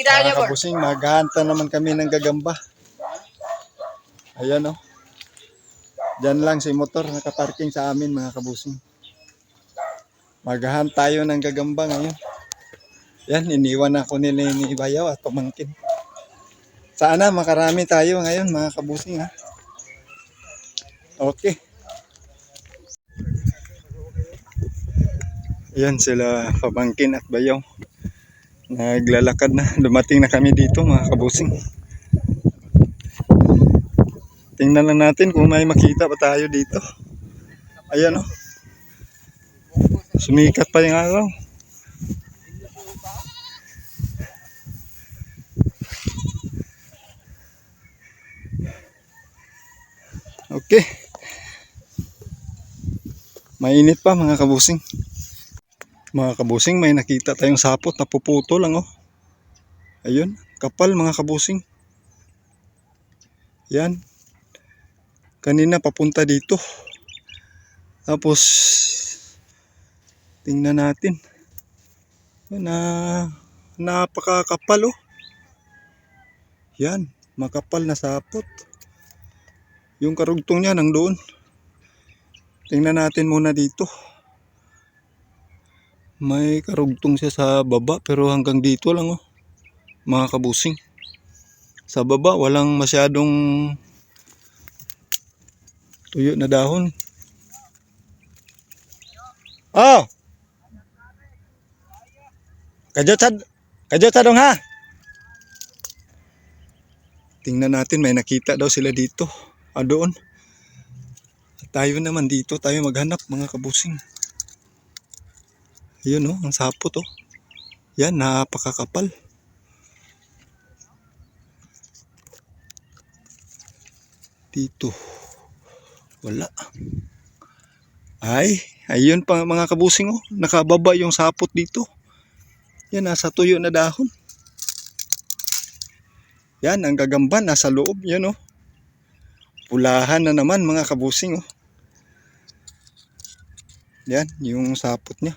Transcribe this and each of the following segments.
Mga kabusing, maghahanta naman kami ng gagamba. Ayan o. Diyan lang si motor nakaparking sa amin mga kabusing. Maghahan tayo ng gagamba ngayon. Yan, iniwan ako nila ni Bayaw at pamangkin. Sana makarami tayo ngayon mga kabusing ha. Okay. Yan sila pamangkin at Bayaw. Naglalakad na. Dumating na kami dito mga kabusing. Tingnan lang natin kung may makita pa tayo dito. Ayan o. Sumikat pa yung araw. Okay. Mainit pa mga kabusing. Mga kabusing, may nakita tayong sapot na puputo lang oh. Ayun, kapal mga kabusing. Yan. Kanina papunta dito. Tapos tingnan natin. Na napakakapal oh. Yan, makapal na sapot. Yung karugtong niya nang doon. Tingnan natin muna dito. May karugtong siya sa baba pero hanggang dito lang oh. Mga kabusing. Sa baba walang masyadong tuyo na dahon. Oh! Kajot sad Kajot sa dong ha. Tingnan natin may nakita daw sila dito. Ah, doon. Tayo naman dito, tayo maghanap mga kabusing. Ayun oh, ang sapot oh. Yan, napakakapal. Dito. Wala. Ay, ayun pa mga kabusing oh. Nakababa yung sapot dito. Yan, nasa tuyo na dahon. Yan, ang gagamba nasa loob. Yan oh. Pulahan na naman mga kabusing oh. Yan, yung sapot niya.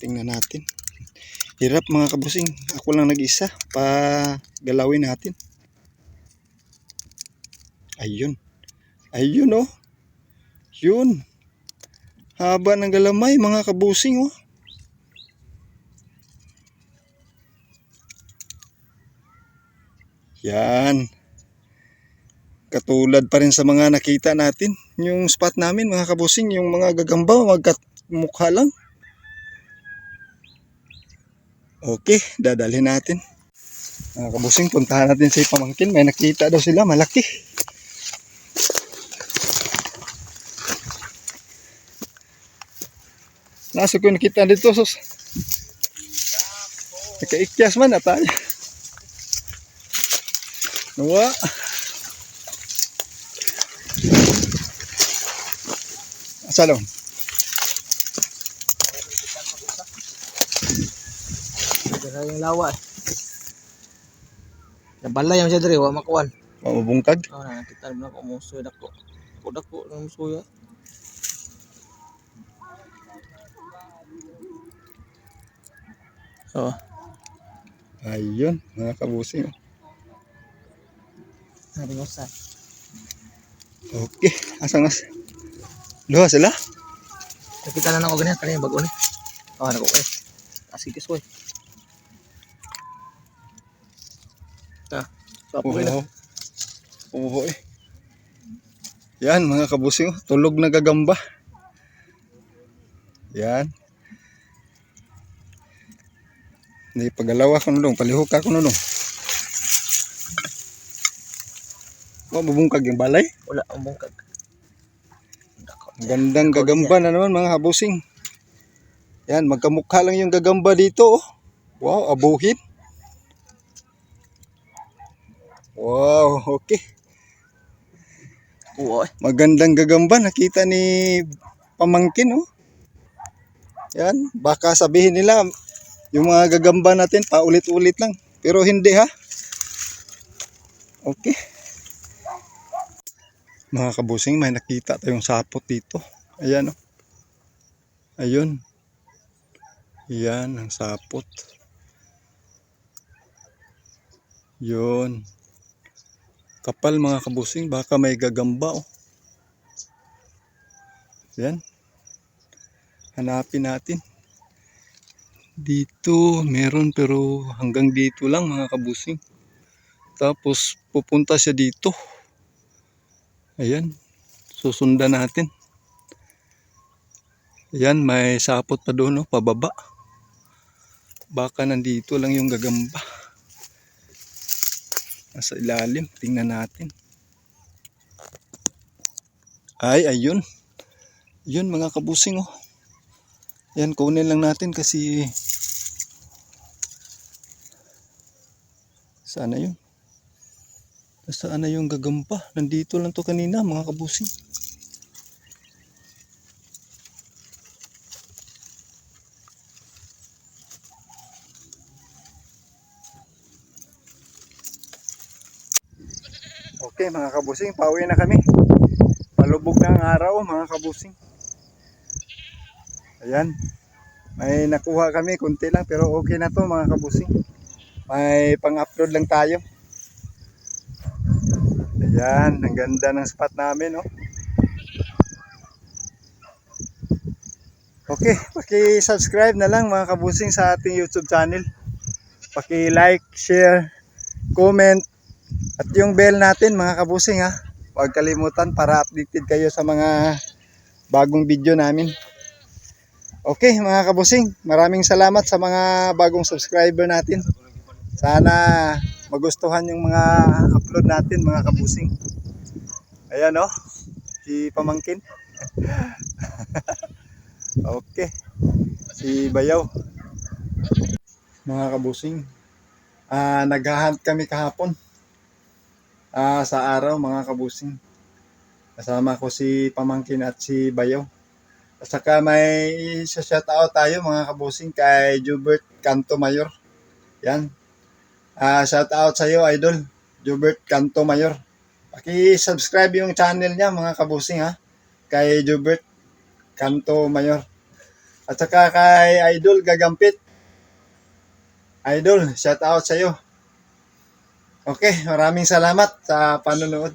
Tingnan natin. Hirap mga kabusing. Ako lang nag-isa. Pa galawin natin. Ayun. Ayun oh. Yun. Haba ng galamay mga kabusing oh. Yan. Katulad pa rin sa mga nakita natin. Yung spot namin mga kabusing, yung mga gagamba magkamukha lang. Okay, dadalhin natin. Mga kabusing, puntahan natin sa pamangkin. May nakita daw sila, malaki. Nasa ko nakita dito, sus. Nakaikyas man na tayo. Nawa. Salon. Dara yung lawa. Nabalay yung siya diri, wa makuan. Mamabungkag. Oh, na nakita mo na ko musuy dako. Ko dako ng musuy. ah. Oh, Ayun, mga kabusing. sabi ko sa. Okay, asang as. Duha sila? Nakita na nako ganyan kanina bago ni. Oh, nako eh. Asikis ko eh. Sapo Oo. Oo eh. Yan mga kabusing, oh. tulog na gagamba. Yan. Hindi pagalawa ko nung, palihok ako nung. Oh, bubungkag yung balay. Wala ang bungkag. Gandang gagamba na naman mga kabusing. Yan, magkamukha lang yung gagamba dito. Oh. Wow, abuhin. Wow, okay. Eh. Magandang gagamba nakita ni pamangkin oh. Yan, baka sabihin nila yung mga gagamba natin paulit-ulit lang. Pero hindi ha. Okay. Mga kabusing, may nakita tayong sapot dito. Ayan oh. Ayun. Yan ang sapot. Yun. Kapal mga kabusing, baka may gagamba oh. Yan. Hanapin natin. Dito meron pero hanggang dito lang mga kabusing. Tapos pupunta siya dito. Ayan. Susundan natin. Ayan, may sapot pa doon, no? pababa. Baka nandito lang yung gagamba. Nasa ilalim, tingnan natin. Ay, ayun. Yun mga kabusing oh. Yan, kunin lang natin kasi Saan na yun? Saan na yung gagamba? Nandito lang to kanina mga kabusing. Okay mga kabusing, pauwi na kami. Palubog na ang araw mga kabusing. Ayan. May nakuha kami, kunti lang pero okay na to mga kabusing. May pang-upload lang tayo. Ayan, ang ganda ng spot namin, oh. Okay, paki-subscribe na lang mga kabusing sa ating YouTube channel. Paki-like, share, comment, at yung bell natin mga kabusing ha. Huwag kalimutan para updated kayo sa mga bagong video namin. Okay mga kabusing, maraming salamat sa mga bagong subscriber natin. Sana magustuhan yung mga upload natin mga kabusing. Ayan o, si Pamangkin. okay, si Bayaw. Mga kabusing, ah naghahunt kami kahapon. Ah, sa araw mga kabusing. Kasama ko si Pamangkin at si Bayaw. At saka may shout out tayo mga kabusing kay Jubert Canto Mayor. Yan. Ah, shout out sa iyo idol, Jubert Canto Mayor. Paki-subscribe yung channel niya mga kabusing ha. Kay Jubert Canto Mayor. At saka kay Idol Gagampit. Idol, shout out sa iyo. Okay, maraming salamat sa panonood.